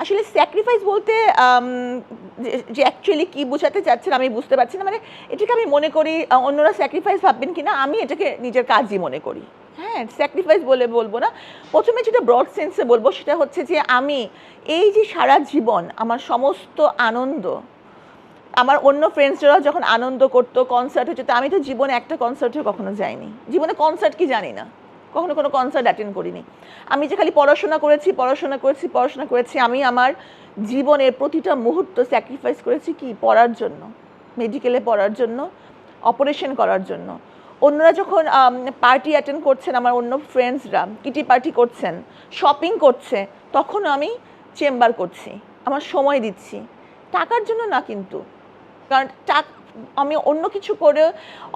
আসলে স্যাক্রিফাইস বলতে যে- অ্যাকচুয়ালি কী বোঝাতে চাচ্ছেন আমি বুঝতে পারছি না। মানে এটাকে আমি মনে করি অন্যরা স্যাক্রিফাইস ভাববেন কিনা, আমি এটাকে নিজের কাজই মনে করি। হ্যাঁ স্যাক্রিফাইস বলে বলব না। প্রথমে যেটা ব্রড সেন্সে বলব, সেটা হচ্ছে যে, আমি এই যে সারা জীবন আমার সমস্ত আনন্দ, আমার অন্য ফ্রেন্ডসরাও যখন আনন্দ করতো কনসার্ট হচ্ছে, তো আমি তো জীবনে একটা কনসার্টে কখনো যাইনি। জীবনে কনসার্ট কি জানি না। কখনো কোনো কনসার্ট অ্যাটেন্ড করিনি। আমি যে খালি পড়াশোনা করেছি পড়াশোনা করেছি পড়াশোনা করেছি, আমি আমার জীবনের প্রতিটা মুহূর্ত স্যাক্রিফাইস করেছি কি? পড়ার জন্য মেডিকেলে পড়ার জন্য অপারেশন করার জন্য। অন্যরা যখন পার্টি অ্যাটেন্ড করছেন, আমার অন্য ফ্রেন্ডসরা কিটি পার্টি করছেন শপিং করছে, তখন আমি চেম্বার করছি, আমার সময় দিচ্ছি। টাকার জন্য না কিন্তু, কারণ টাক আমি অন্য কিছু করে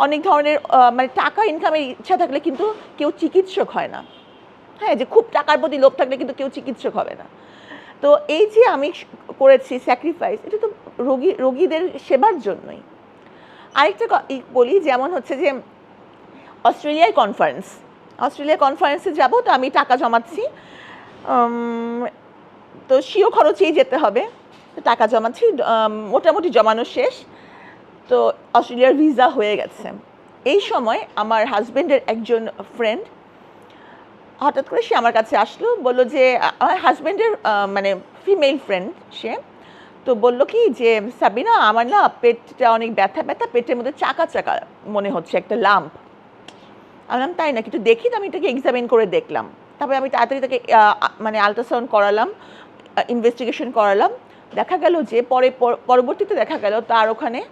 অনেক ধরনের মানে টাকা ইনকামের ইচ্ছা থাকলে কিন্তু কেউ চিকিৎসক হয় না। হ্যাঁ যে খুব টাকার প্রতি লোভ থাকলে কিন্তু কেউ চিকিৎসক হবে না। তো এই যে আমি করেছি স্যাক্রিফাইস এটা তো রোগী, রোগীদের সেবার জন্যই। আরেকটা বলি যেমন হচ্ছে যে অস্ট্রেলিয়ায় কনফারেন্স অস্ট্রেলিয়া কনফারেন্সে যাব তো আমি টাকা জমাচ্ছি তো সিও খরচেই যেতে হবে। টাকা জমাচ্ছি মোটামুটি জমানো শেষ। তো অস্ট্রেলিয়ার ভিসা হয়ে গেছে। এই সময় আমার হাজবেন্ডের একজন ফ্রেন্ড হঠাৎ করে সে আমার কাছে আসলো, বলল যে আমার হাজবেন্ডের মানে ফিমেল ফ্রেন্ড সে, তো বলল কি যে, সাবিনা, আমার না পেটটা অনেক ব্যথা ব্যথা, পেটের মধ্যে চাকা চাকা মনে হচ্ছে, একটা লাম্প আমি তাই না কিন্তু দেখি তো, আমি এটাকে এক্সামিন করে দেখলাম। তারপরে আমি তাড়াতাড়ি তাকে মানে আলট্রাসাউন্ড করালাম ইনভেস্টিগেশন করালাম। দেখা গেল যে পর- পরবর্তীতে দেখা গেল তার ওখানে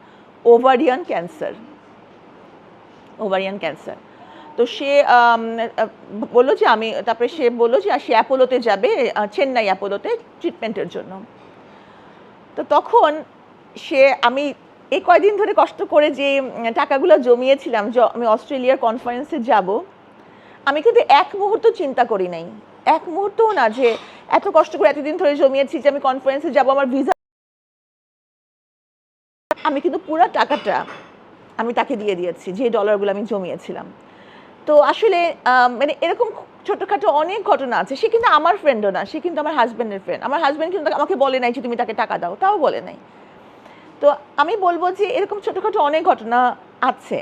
ওভারিয়ান ক্যান্সার ওভারিয়ান ক্যান্সার তো সে বলল যে আমি, তারপরে সে বলল যে সে অ্যাপোলোতে যাবে চেন্নাই অ্যাপোলোতে ট্রিটমেন্টের জন্য। তো তখন সে, আমি এই কয়দিন ধরে কষ্ট করে যে টাকাগুলো জমিয়েছিলাম আমি অস্ট্রেলিয়ার কনফারেন্সে যাব, আমি কিন্তু এক মুহূর্ত চিন্তা করি নাই। এক মুহূর্তও না যে, এত কষ্ট করে এতদিন ধরে জমিয়েছি যে, আমি কনফারেন্সে যাব, আমার ভিসা আমি কিন্তু পুরো টাকাটা আমি তাকে দিয়ে দিয়েছি, যে ডলারগুলো আমি জমিয়েছিলাম। তো আসলে মানে এরকম ছোটোখাটো অনেক ঘটনা আছে, সে কিন্তু আমার ফ্রেন্ডও না, সে কিন্তু আমার হাজব্যান্ডের ফ্রেন্ড আমার হাজব্যান্ড কিন্তু আমাকে বলে নাই যে তুমি তাকে টাকা দাও, তাও বলে নাই। তো আমি বলব যে এরকম ছোটোখাটো অনেক ঘটনা আছে,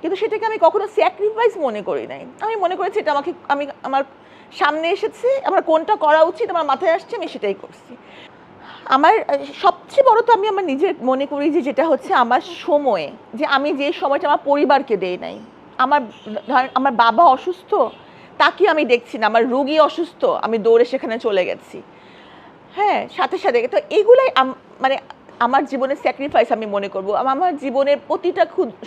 কিন্তু সেটাকে আমি কখনো স্যাক্রিফাইস মনে করি নাই। আমি মনে করেছি এটা আমাকে আমি আমার সামনে এসেছে, আমার কোনটা করা উচিত, আমার মাথায় আসছে, আমি সেটাই করছি। আমার সবচেয়ে বড় তো আমি আমার নিজের মনে করি যে যেটা হচ্ছে আমার সময়ে, যে আমি যে সময়টা আমার পরিবারকে দেই নাই। আমার আমার বাবা অসুস্থ তাকে আমি দেখছি না। আমার রুগী অসুস্থ, আমি দৌড়ে সেখানে চলে গেছি। হ্যাঁ সাথে সাথে। তো এগুলাই মানে আমার জীবনের স্যাক্রিফাইস আমি মনে করব। আমার জীবনের প্রতিটা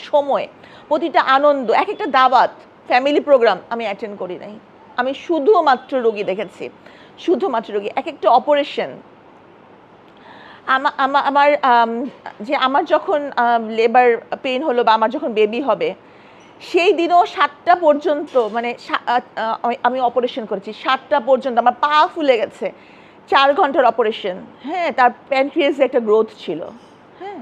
সময়, প্রতিটা আনন্দ এক একটা দাওয়াত ফ্যামিলি প্রোগ্রাম আমি অ্যাটেন্ড করি নাই। আমি শুধুমাত্র রোগী দেখেছি। শুধুমাত্র রোগী এক একটা অপারেশন আমার আম, যে আমার যখন লেবার পেন হলো বা আমার যখন বেবি হবে সেই দিনও সাতটা পর্যন্ত মানে আমি- অপারেশন করেছি সাতটা পর্যন্ত আমার পা ফুলে গেছে চার ঘণ্টার অপারেশন হ্যাঁ তার প্যানক্রিয়াসে একটা গ্রোথ ছিল। হ্যাঁ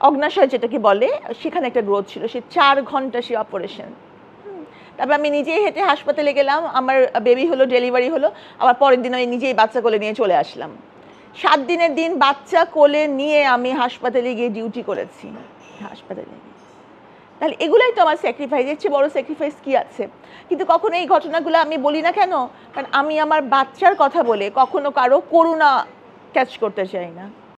অগ্নাশয় যেটাকে বলে সেখানে একটা গ্রোথ ছিল সে চার ঘণ্টা সে অপারেশন তারপর আমি নিজেই হেঁটে হাসপাতালে গেলাম আমার বেবি হলো ডেলিভারি হলো আবার পরের দিন আমি নিজেই বাচ্চা কোলে নিয়ে চলে আসলাম। সাত দিনের দিন বাচ্চা কোলে নিয়ে আমি হাসপাতালে গিয়ে ডিউটি করেছি। হাসপাতালে তাহলে এগুলাই তো আমার স্যাক্রিফাইস এর চেয়ে বড় স্যাক্রিফাইস কী আছে? কিন্তু কখনো এই ঘটনাগুলো আমি বলি না কেন? কারণ আমি আমার বাচ্চার কথা বলে কখনো কারও করুণা ক্যাচ করতে চাই না।